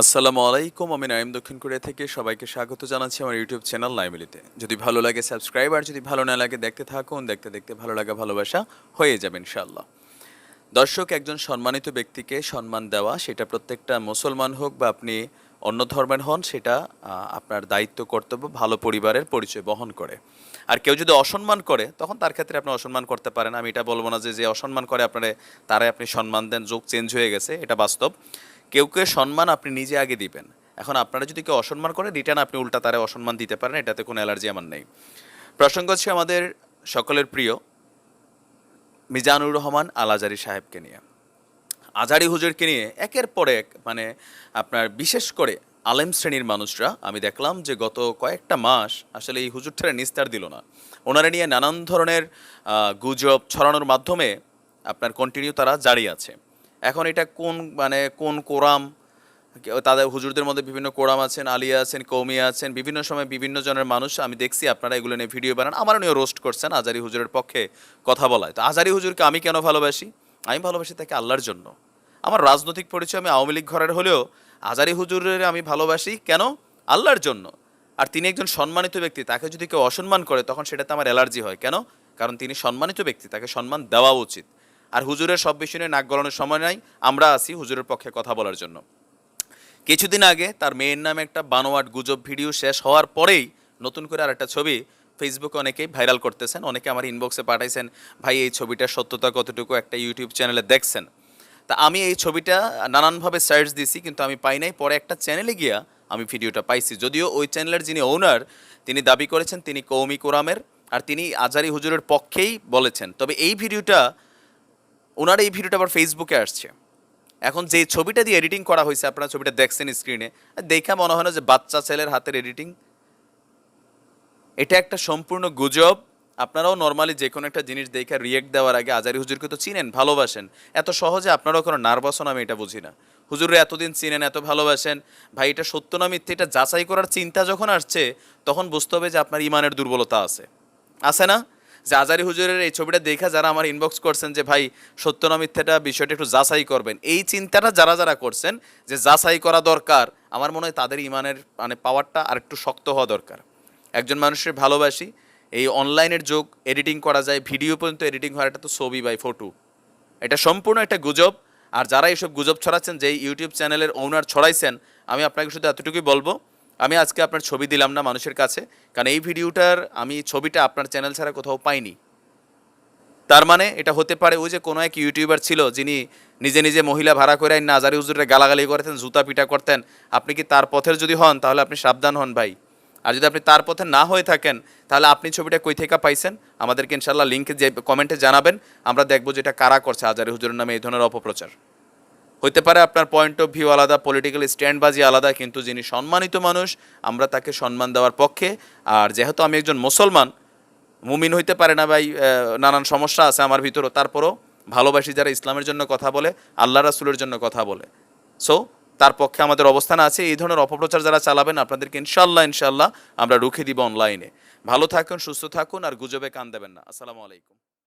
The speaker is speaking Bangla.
আসসালামু আলাইকুম, আমি নাইম দক্ষিণ কোরিয়া থেকে সবাইকে স্বাগত জানাচ্ছি আমার ইউটিউব চ্যানেল নাইমিলিতে। যদি ভালো লাগে সাবস্ক্রাইব, আর যদি ভালো না লাগে দেখতে থাকুন, দেখতে দেখতে ভালো লাগা ভালোবাসা হয়ে যাবে ইনশাআল্লাহ। দর্শক, একজন সম্মানিত ব্যক্তিকে সম্মান দেওয়া, সেটা প্রত্যেকটা মুসলমান হোক বা আপনি অন্য ধর্মের হন, সেটা আপনার দায়িত্ব, কর্তব্য, ভালো পরিবারের পরিচয় বহন করে। আর কেউ যদি অসম্মান করে, তখন তার ক্ষেত্রে আপনি অসম্মান করতে পারেন। আমি এটা বলব না যে যে অসম্মান করে, আপনারে তারাই আপনি সম্মান দেন, যোগ চেঞ্জ হয়ে গেছে, এটা বাস্তব। কেউ কেউ সম্মান আপনি নিজে আগে দিবেন। এখন আপনারা যদি কেউ অসম্মান করে, রিটার্ন আপনি উল্টা তারে অসম্মান দিতে পারেন, এটাতে কোনো অ্যালার্জি আমার নেই। প্রসঙ্গ হচ্ছে আমাদের সকলের প্রিয় মিজানুর রহমান আলাজারি সাহেবকে নিয়ে। আজারি হুজুরকে নিয়ে একের পর এক মানে আপনার বিশেষ করে আলেম শ্রেণির মানুষরা, আমি দেখলাম যে গত কয়েকটা মাস আসলে এই হুজুর হুজুরটারা নিস্তার দিল না। ওনারা নিয়ে নানান ধরনের গুজব ছড়ানোর মাধ্যমে আপনার কন্টিনিউ তারা জারি আছে। এখন এটা কোন মানে কোন কোরাম? তাদের হুজুরদের মধ্যে বিভিন্ন কোরাম আছেন আলিয়া আছেন কৌমিয়া আছেন, বিভিন্ন সময় বিভিন্ন জনের মানুষ, আমি দেখছি আপনারা এগুলো নিয়ে ভিডিও বানান। আমার নিয়েও রোস্ট করছেন আজারি হুজুরের পক্ষে কথা বলায়। তো আজারি হুজুরকে আমি কেন ভালোবাসি? আমি ভালোবাসি তাকে আল্লাহর জন্য। আমার রাজনৈতিক পরিচয় আমি আওয়ামী লীগ ঘরের হলেও আজারি হুজুরের আমি ভালোবাসি কেন? আল্লাহর জন্য। আর তিনি একজন সম্মানিত ব্যক্তি, তাকে যদি কেউ অসম্মান করে, তখন সেটাতে আমার অ্যালার্জি হয়। কেন? কারণ তিনি সম্মানিত ব্যক্তি, তাকে সম্মান দেওয়া উচিত। আর হুজুরের সব বিষয় নিয়ে নাক গলানোর সময় নাই, আমরা আছি হুজুরের পক্ষে কথা বলার জন্য। কিছুদিন আগে তার মেয়ের নামে একটা বানোয়াট গুজব ভিডিও শেষ হওয়ার পরেই নতুন করে আর একটা ছবি ফেসবুকে অনেকেই ভাইরাল করতেছেন, অনেকে আমার ইনবক্সে পাঠাইছেন, ভাই, এই ছবিটার সত্যতা কতটুকু? একটা ইউটিউব চ্যানেলে দেখছেন? তা আমি এই ছবিটা নানানভাবে সার্চ দিছি, কিন্তু আমি পাই নাই। পরে একটা চ্যানেলে গিয়া আমি ভিডিওটা পাইছি। যদিও ওই চ্যানেলের যিনি ওনার তিনি দাবি করেছেন তিনি কৌমি কোরামের, আর তিনি আজারি হুজুরের পক্ষেই বলেছেন। তবে এই ভিডিওটা ওনার এই ভিডিওটা আবার ফেসবুকে আসছে। এখন যে ছবিটা দিয়ে এডিটিং করা হয়েছে, আপনারা ছবিটা দেখছেন স্ক্রিনে দেখা মনে হয় না যে বাচ্চা ছেলের হাতের এডিটিং এটা একটা সম্পূর্ণ গুজব। আপনারাও নর্মালি যে কোনো একটা জিনিস দেখে রিয়েক্ট দেওয়ার আগে আজারি হুজুরকে তো চিনেন, ভালোবাসেন। এত সহজে আপনারাও কোনো নার্ভাস হন আমি এটা বুঝি না। হুজুরে এতদিন চিনেন, এত ভালোবাসেন। ভাই, এটা সত্য না মিথ্যে? এটা যাচাই করার চিন্তা যখন আসছে, তখন বুঝতে হবে যে আপনার ইমানের দুর্বলতা আছে। আছে না? যে আজারি হুজুরের এই ছবিটা দেখা যারা আমার ইনবক্স করছেন যে, ভাই, সত্য না মিথ্যাটা বিষয়টা একটু যাচাই করবেন। এই চিন্তাটা যারা যারা করছেন যে, যাচাই করা দরকার, আমার মনে হয় তাদের ইমানের মানে পাওয়ারটা আর একটু শক্ত হওয়া দরকার। একজন মানুষের ভালোবাসি, এই অনলাইনের যুগ এডিটিং করা যায় ভিডিও পর্যন্ত এডিটিং হয় এটা তো ছবি বাই ফটো এটা সম্পূর্ণ একটা গুজব, আর যারা এইসব গুজব ছড়াচ্ছেন, যে ইউটিউব চ্যানেলের ওনার ছড়াইছেন, আমি আপনাকে শুধু এতটুকুই বলব আমি আজকে আপনার ছবি দিলাম না মানুষের কাছে, কারণ এই ভিডিওটার আমি ছবিটা আপনার চ্যানেল ছাড়া কোথাও পাইনি। তার মানে এটা হতে পারে ওই যে কোনো এক ইউটিউবার ছিল যিনি নিজে নিজে মহিলা ভাড়া করে না আজারি হুজুরে গালাগালি করতেন, জুতা পিটা করতেন। আপনি কি তার পথের যদি হন, তাহলে আপনি সাবধান হন ভাই। আর যদি আপনি তার পথে না হয়ে থাকেন, তাহলে আপনি ছবিটা কই থেকে পাইছেন? আমাদেরকে ইনশাল্লাহ লিঙ্কে যে কমেন্টে জানাবেন। আমরা দেখব যে এটা কারা করছে, আজারি হুজুরের নামে এই ধরনের অপপ্রচার। হতে পারে আপনার পয়েন্ট অফ ভিউ আলাদা পলিটিক্যাল স্ট্যান্ডবাজি আলাদা, কিন্তু যিনি সম্মানিত মানুষ, আমরা তাকে সম্মান দেওয়ার পক্ষে। আর যেহেতু আমি একজন মুসলমান, মুমিন হইতে পারে না ভাই নানান সমস্যা আছে আমার ভিতরও, তারপরও ভালোবাসি যারা ইসলামের জন্য কথা বলে, আল্লাহ রাসুলের জন্য কথা বলে। সো তার পক্ষে আমাদের অবস্থান আছে, এই ধরনের অপপ্রচার যারা চালাবেন, আপনাদেরকে ইনশাল্লাহ ইনশাল্লাহ আমরা রুখে দিব অনলাইনে ভালো থাকুন, সুস্থ থাকুন, আর গুজবে কান দেবেন না। আসসালামু আলাইকুম।